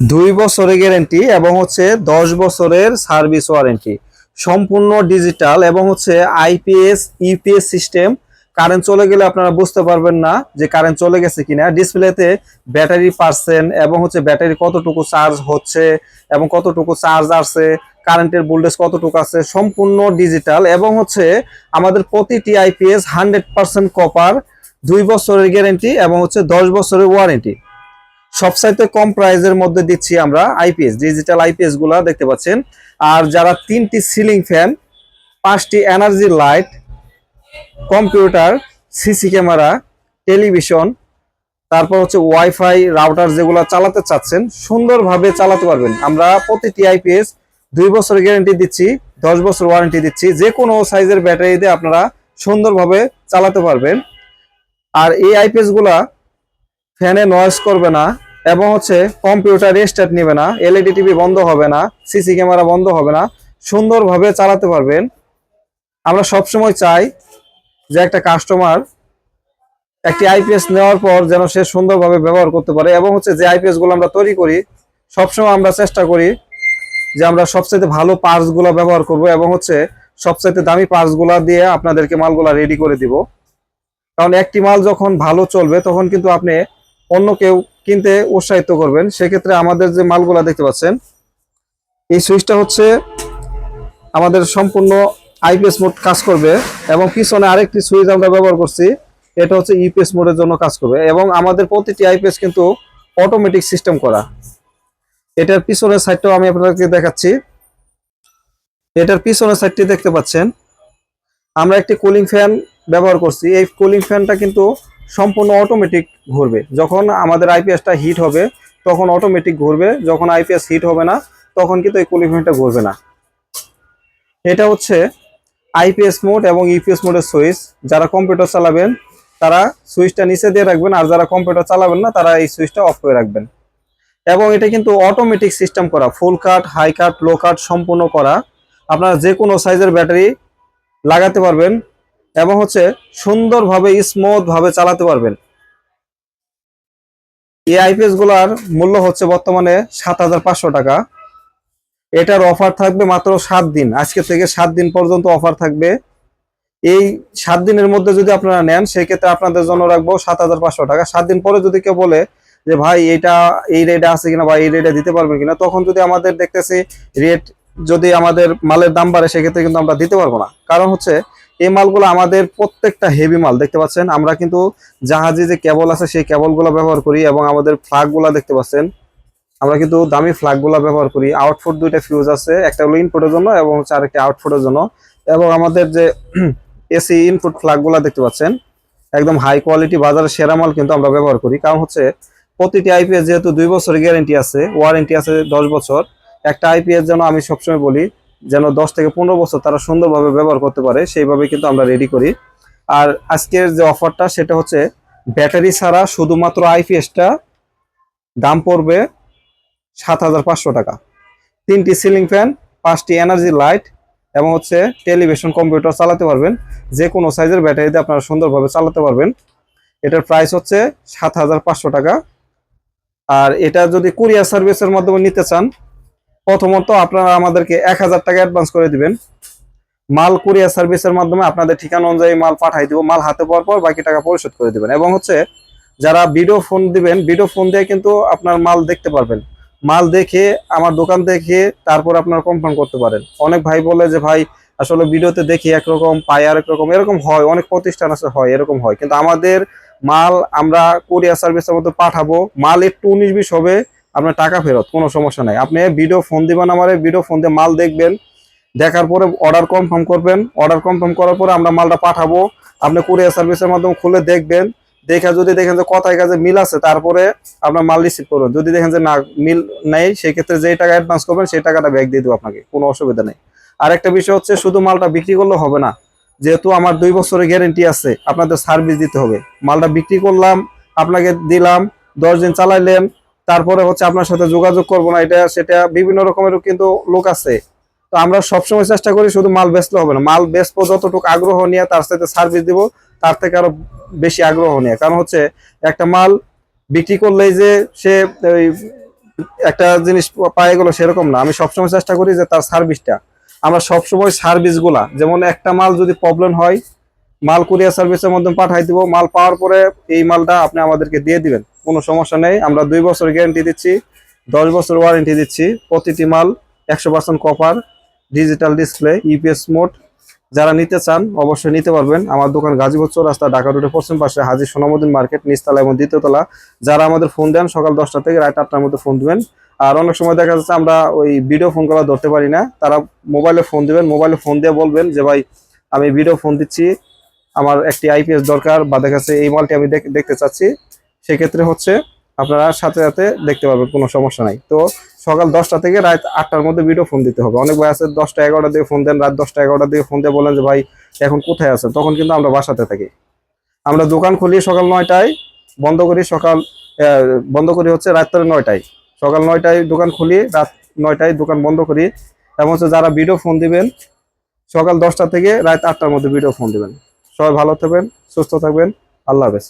দুই বছরের গ্যারেন্টি এবং হচ্ছে দশ বছরের সার্ভিস ওয়ারেন্টি। সম্পূর্ণ ডিজিটাল এবং হচ্ছে আইপিএস ইপিএস সিস্টেম। কারেন্ট চলে গেলে আপনারা বুঝতে পারবেন না যে কারেন্ট চলে গেছে কিনা। ডিসপ্লেতে ব্যাটারি পার্সেন্ট এবং হচ্ছে ব্যাটারি কতটুকু চার্জ হচ্ছে এবং কতটুকু চার্জ আসছে, কারেন্টের ভোল্টেজ কতটুকু আছে, সম্পূর্ণ ডিজিটাল এবং হচ্ছে আমাদের প্রতিটি আইপিএস হান্ড্রেড পার্সেন্ট কপার দুই বছরের গ্যারেন্টি এবং হচ্ছে দশ বছরের ওয়ারেন্টি সবসাইতে কম প্রাইজের মধ্যে দিচ্ছি আমরা আইপিএস ডিজিটাল আইপিএসগুলা দেখতে পাচ্ছেন। আর যারা তিনটি সিলিং ফ্যান, পাঁচটি energy light, computer, CC camera, television, তারপর হচ্ছে ওয়াইফাই রাউটার যেগুলো চালাতে চাচ্ছেন, সুন্দরভাবে চালাতে পারবেন। আমরা প্রতিটি আইপিএস দুই বছর গ্যারেন্টি দিচ্ছি, দশ বছর ওয়ারেন্টি দিচ্ছি। যে কোনো সাইজের ব্যাটারি দিয়ে আপনারা সুন্দরভাবে চালাতে পারবেন। আর এই আইপিএসগুলা ফ্যানে নয়েজ করবে না এবং হচ্ছে কম্পিউটার রেস্টার্ট নেবে না এলইডি টিভি বন্ধ হবে না সিসি ক্যামেরা বন্ধ হবে না, সুন্দরভাবে চালাতে পারবেন। আমরা সবসময় চাই যে একটা কাস্টমার একটি আইপিএস নেওয়ার পর যেন সে সুন্দরভাবে ব্যবহার করতে পারে এবং হচ্ছে যে আইপিএসগুলো আমরা তৈরি করি, সবসময় আমরা চেষ্টা করি যে আমরা সবচাইতে ভালো পার্টসগুলো ব্যবহার করব এবং হচ্ছে সবচাইতে দামি পার্টসগুলা দিয়ে আপনাদেরকে মালগুলা রেডি করে দিব। কারণ একটি মাল যখন ভালো চলবে, তখন কিন্তু আপনি অন্য কেউ কিনতে উৎসাহিত করবেন। সেক্ষেত্রে আমাদের যে মালগুলা দেখতে পাচ্ছেন, এই সুইচটা হচ্ছে আমাদের সম্পূর্ণ আইপিএস মোড কাজ করবে এবং পিছনে আরেকটি সুইচ আমরা ব্যবহার করছি, এটা হচ্ছে ইপিএস মোডের জন্য কাজ করবে এবং আমাদের প্রতিটি আইপিএস কিন্তু অটোমেটিক সিস্টেম করা। এটার পিছনের সাইডটাও আমি আপনাদেরকে দেখাচ্ছি। এটার পিছনের সাইডটি দেখতে পাচ্ছেন, আমরা একটি কুলিং ফ্যান ব্যবহার করছি। এই কুলিং ফ্যানটা কিন্তু সম্পূর্ণ অটোমেটিক ঘুরবে। যখন আমাদের আইপিএসটা হিট হবে, তখন অটোমেটিক ঘুরবে। যখন আইপিএস হিট হবে না, তখন কিন্তু এই কুলিং ফ্যানটা ঘুরবে না। এটা হচ্ছে আইপিএস মোড এবং ইপিএস মোডের সুইচ যারা কম্পিউটার চালাবেন, তারা সুইচটা নিচে দিয়ে রাখবেন, আর যারা কম্পিউটার চালাবেন না, তারা এই সুইচটা অফ করে রাখবেন। এবং এটা কিন্তু অটোমেটিক সিস্টেম করা ফুল কাট হাই কাট লো কাট সম্পূর্ণ করা। আপনারা যে কোনো সাইজের ব্যাটারি লাগাতে পারবেন। এবং হচ্ছে সুন্দরভাবে স্মুথ ভাবে চালাতে পারবেন। এই আইপিএসগুলার মূল্য হচ্ছে বর্তমানে সাত হাজার পাঁচশো টাকা। এটার অফার থাকবে মাত্র সাত দিন। আজকে থেকে সাত দিন পর্যন্ত অফার থাকবে। এই সাত দিনের মধ্যে যদি আপনারা নেন, সেক্ষেত্রে আপনাদের জন্য রাখব সাত হাজার পাঁচশো টাকা। সাত দিন পরে যদি কেউ বলে যে, ভাই, এটা এই রেটে আছে কিনা বা এই রেটে দিতে পারবেন কিনা? তখন যদি আমাদের দেখতেছি রেট যদি আমাদের মালের দাম বাড়ে, সেক্ষেত্রে কিন্তু আমরা দিতে পারব না। কারণ হচ্ছে এই মালগুলো আমাদের প্রত্যেকটা হেভি মাল, দেখতে পাচ্ছেন? আমরা কিন্তু জাহাজে যে কেবল আছে, সেই কেবলগুলো ব্যবহার করি এবং আমাদের ফ্লাগগুলা দেখতে পাচ্ছেন? আমরা কিন্তু দামি ফ্লাগগুলা ব্যবহার করি। আউটফুট দুইটা ফিউজ আছে, একটা হলো ইনপুটের জন্য এবং হচ্ছে আরেকটা আউটফুটের জন্য। এবং আমাদের যে এসি ইনপুট ফ্লাগগুলা দেখতে পাচ্ছেন, একদম হাই কোয়ালিটি বাজারের সেরা মাল কিন্তু আমরা ব্যবহার করি। কারণ হচ্ছে প্রতিটি আইপিএস যেহেতু দুই বছর গ্যারেন্টি আছে ওয়ারেন্টি আছে দশ বছর, একটা আইপিএস যেন আমি সবসময় বলি যেন দশ থেকে পনেরো বছর তারা সুন্দরভাবে ব্যবহার করতে পারে, সেইভাবে কিন্তু আমরা রেডি করি। আর আজকের যে অফারটা সেটা হচ্ছে ব্যাটারি ছাড়া শুধুমাত্র আইপিএসটা দাম পড়বে সাত হাজার পাঁচশো টাকা। তিনটি সিলিং ফ্যান পাঁচটি এনার্জি লাইট এবং হচ্ছে টেলিভিশন কম্পিউটার চালাতে পারবেন। যে কোনো সাইজের ব্যাটারিতে আপনারা সুন্দরভাবে চালাতে পারবেন। এটার প্রাইস হচ্ছে সাত হাজার পাঁচশো টাকা। আর এটা যদি কুরিয়ার সার্ভিসের মাধ্যমে নিতে চান প্রথমত আপনারা আমাদেরকে এক হাজার টাকা অ্যাডভান্স করে দিবেন। মাল কুরিয়ার সার্ভিসের মাধ্যমে আপনাদের ঠিকানা অনুযায়ী মাল পাঠাই দিব, মাল হাতে পাওয়ার পর বাকি টাকা পরিশোধ করে দিবেন। এবং হচ্ছে, যারা ভিডিও ফোন দিবেন ভিডিও ফোন দিয়ে কিন্তু আপনার মাল দেখতে পারবেন। মাল দেখে, আমার দোকান দেখে, তারপর আপনার কনফার্ম করতে পারেন। অনেক ভাই বলে যে, ভাই, আসলে ভিডিওতে দেখি একরকম, পাই আর একরকম এরকম হয়, অনেক প্রতিষ্ঠান আছে, হয়, এরকম হয়। কিন্তু আমাদের মাল আমরা কুরিয়ার সার্ভিসের মধ্যে পাঠাবো। মাল একটু উনিশ বিশ হবে আপনার টাকা ফেরত, কোনো সমস্যা নাই। আপনি ভিডিও ফোন দিবেন আমার ভিডিও ফোন দিয়ে মাল দেখবেন, দেখার পরে অর্ডার কনফার্ম করবেন। অর্ডার কনফার্ম করার পরে আমরা মালটা পাঠাবো। আপনি কুরিয়ার সার্ভিসের মাধ্যমে খুলে দেখবেন। দেখে যদি দেখেন যে কথায় কাজে মিল আছে, তারপরে আপনার মাল রিসিভ করবেন। যদি দেখেন যে না, মিল নেই সেই ক্ষেত্রে যেই টাকা অ্যাডভান্স করবেন, সেই টাকাটা ব্যাক দিয়ে দেবো আপনাকে। কোনো অসুবিধা নেই। আর একটা বিষয় হচ্ছে, শুধু মালটা বিক্রি করলে হবে না। যেহেতু আমার দুই বছরের গ্যারেন্টি আছে, আপনাদের সার্ভিস দিতে হবে। মালটা বিক্রি করলাম, আপনাকে দিলাম, দশ দিন চালাইলেন তারপরে হচ্ছে আপনার সাথে যোগাযোগ করব না, এটা সেটা বিভিন্ন রকমের কিন্তু লোক আছে। তো আমরা সবসময় চেষ্টা করি শুধু মাল বেচলে হবে না, মাল বেচবো যতটুকু আগ্রহ নিয়ে তার সাথে সার্ভিস দিব, তার থেকে আরও বেশি আগ্রহ নিয়ে। কারণ হচ্ছে একটা মাল বিক্রি করলেই যে সে একটা জিনিস পায়ে গেলো সেরকম না। আমি সবসময় চেষ্টা করি যে তার সার্ভিসটা আমরা সবসময় সার্ভিসগুলা, যেমন একটা মাল যদি প্রবলেম হয়, মাল কুরিয়ার সার্ভিসের মাধ্যমে পাঠাই দিব, মাল পাওয়ার পরে এই মালটা আপনি আমাদেরকে দিয়ে দিবেন। কোনো সমস্যা নেই। আমরা দুই বছর গ্যারেন্টি দিচ্ছি, দশ বছর ওয়ারেন্টি দিচ্ছি। প্রতিটি মাল একশো percent copper digital display EPS mode যারা নিতে চান, অবশ্যই নিতে পারবেন। আমার দোকান গাজীপুর চৌরাস্তা, ঢাকা রোডের পশ্চিম পাশে হাজি সোনামুদ্দিন মার্কেট, নিচতলা এবং দ্বিতীয়তলা। যারা আমাদের ফোন দেন, সকাল দশটা থেকে রাত আটটার মধ্যে ফোন দিবেন। আর অনেক সময় দেখা যাচ্ছে আমরা ওই ভিডিও ফোন করা ধরতে পারি না। তারা মোবাইলে ফোন দিবেন মোবাইলে ফোন দিয়ে বলবেন যে, ভাই, আমি ভিডিও ফোন দিচ্ছি। আমার একটি আইপিএস দরকার বা দেখা যাচ্ছে এই মালটি আমি দেখ- দেখতে চাচ্ছি। সেক্ষেত্রে হচ্ছে আপনারা সাথে সাথে দেখতে পাবেন কোনো সমস্যা নাই। তো সকাল দশটা থেকে রাত আটটার মধ্যে ভিডিও ফোন দিতে হবে। অনেক ভাই আছে দশটা এগারোটা দিয়ে ফোন দেন, রাত দশটা এগারোটা দিয়ে ফোন দিয়ে বলেন যে, ভাই, এখন কোথায় আছেন? তখন কিন্তু আমরা বাসাতে থাকি। আমরা দোকান খুলি সকাল নয়টায়, বন্ধ করি সকাল বন্ধ করি হচ্ছে রাত্রে নয়টায়। সকাল নয়টায় দোকান খুলি, রাত নয়টায় দোকান বন্ধ করি। এবং হচ্ছে যারা ভিডিও ফোন দিবেন, সকাল দশটা থেকে রাত আটটার মধ্যে ভিডিও ফোন দিবেন। সবাই ভালো থাকবেন, সুস্থ থাকবেন। আল্লাহ হাফেজ।